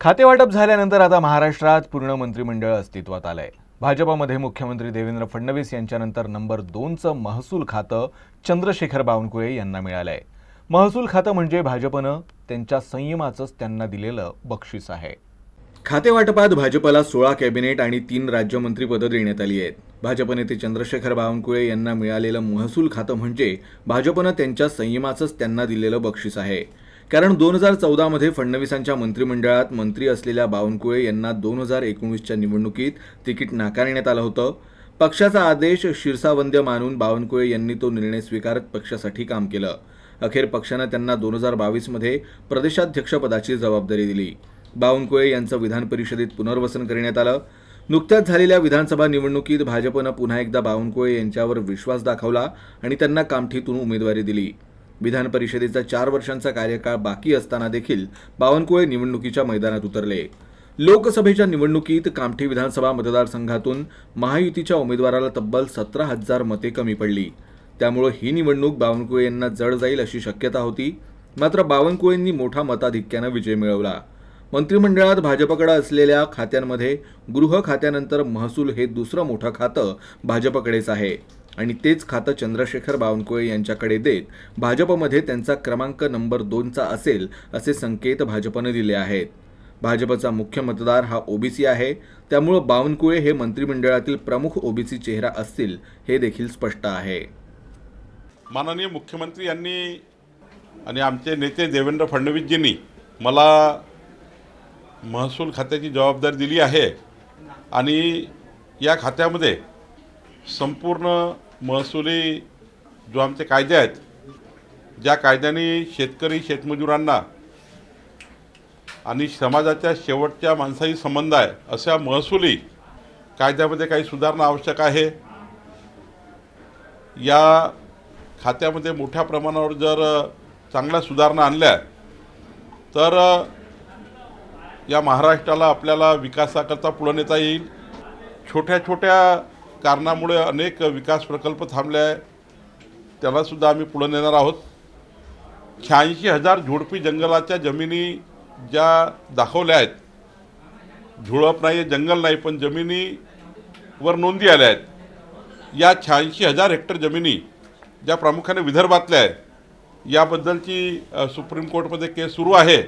खातेवाटप झाल्यानंतर आता महाराष्ट्रात पूर्ण मंत्रिमंडळ अस्तित्वात आलंय. भाजपामध्ये मुख्यमंत्री देवेंद्र फडणवीस यांच्यानंतर नंबर दोनचं महसूल खातं चंद्रशेखर बावनकुळे यांना मिळालंय. महसूल खातं म्हणजे भाजपनं त्यांच्या संयमाचंच त्यांना दिलेलं बक्षीस आहे. खातेवाटपात भाजपला सोळा कॅबिनेट आणि तीन राज्यमंत्रीपदं देण्यात आली आहेत. भाजप नेते चंद्रशेखर बावनकुळे यांना मिळालेलं महसूल खातं म्हणजे भाजपनं त्यांच्या संयमाचंच त्यांना दिलेलं बक्षीस आहे. कारण दोन हजार चौदामध्ये फडणवीसांच्या मंत्रिमंडळात मंत्री असलेल्या बावनकुळे यांना दोन हजार एकोणीसच्या निवडणुकीत तिकीट नाकारण्यात आलं होतं. पक्षाचा आदेश शिरसावंद्य मानून बावनकुळे यांनी तो निर्णय स्वीकारत पक्षासाठी काम केलं. अखेर पक्षानं त्यांना दोन हजार बावीसमध्ये प्रदेशाध्यक्षपदाची जबाबदारी दिली. बावनकुळे यांचं विधान परिषदेत पुनर्वसन करण्यात आलं. नुकत्याच झालेल्या विधानसभा निवडणुकीत भाजपनं पुन्हा एकदा बावनकुळे यांच्यावर विश्वास दाखवला आणि त्यांना कामठीतून उमेदवारी दिली. विधान परिषदेचा चार वर्षांचा कार्यकाळ बाकी असताना देखील बावनकुळे निवडणुकीच्या मैदानात उतरले. लोकसभेच्या निवडणुकीत कामठी विधानसभा मतदारसंघातून महायुतीच्या उमेदवाराला तब्बल सतरा हजार मते कमी पडली. त्यामुळे ही निवडणूक बावनकुळे यांना जड जाईल अशी शक्यता होती. मात्र बावनकुळेंनी मोठा मताधिक्यानं विजय मिळवला. मंत्रिमंडळात भाजपकडे असलेल्या खात्यांमध्ये गृह खात्यानंतर महसूल हे दुसरं मोठं खातं भाजपकडेच आहे. आणि तेच खातं चंद्रशेखर बावनकुळे यांच्याकडे देत भाजपमध्ये त्यांचा क्रमांक नंबर दोनचा असेल असे संकेत भाजपनं दिले आहेत. भाजपचा मुख्य मतदार हा ओबीसी आहे. त्यामुळं बावनकुळे हे मंत्रिमंडळातील प्रमुख ओबीसी चेहरा असतील हे देखील स्पष्ट आहे. माननीय मुख्यमंत्री यांनी आणि आमचे नेते देवेंद्र फडणवीसजींनी मला महसूल खात्याची जबाबदारी दिली आहे. आणि या खात्यामध्ये संपूर्ण महसुली जो आमचे कायदे आहेत ज्या कायद्याने शेतकरी शेतमजुरांना आणि समाजाच्या शेवटच्या माणसाही संबंध आहे अशा महसुली कायद्यामध्ये काही सुधारणा आवश्यक आहे. या खात्यामध्ये मोठ्या प्रमाणावर जर चांगल्या सुधारणा आणल्या तर या महाराष्ट्राला आपल्याला विकासाकरता पुढं नेता येईल. छोट्या छोट्या कारणामुळे अनेक विकास प्रकल्प थांबले आहे त्यालासुद्धा आम्ही पुढं नेणार आहोत. शहाऐंशी हजार झोडपी जंगलाच्या जमिनी ज्या दाखवल्या आहेत झुळप नाही आहे जंगल नाही पण जमिनीवर नोंदी आल्या आहेत. या शहाऐंशी हजार हेक्टर जमिनी ज्या प्रामुख्याने विदर्भातल्या आहेत याबद्दलची सुप्रीम कोर्टमध्ये केस सुरू आहे.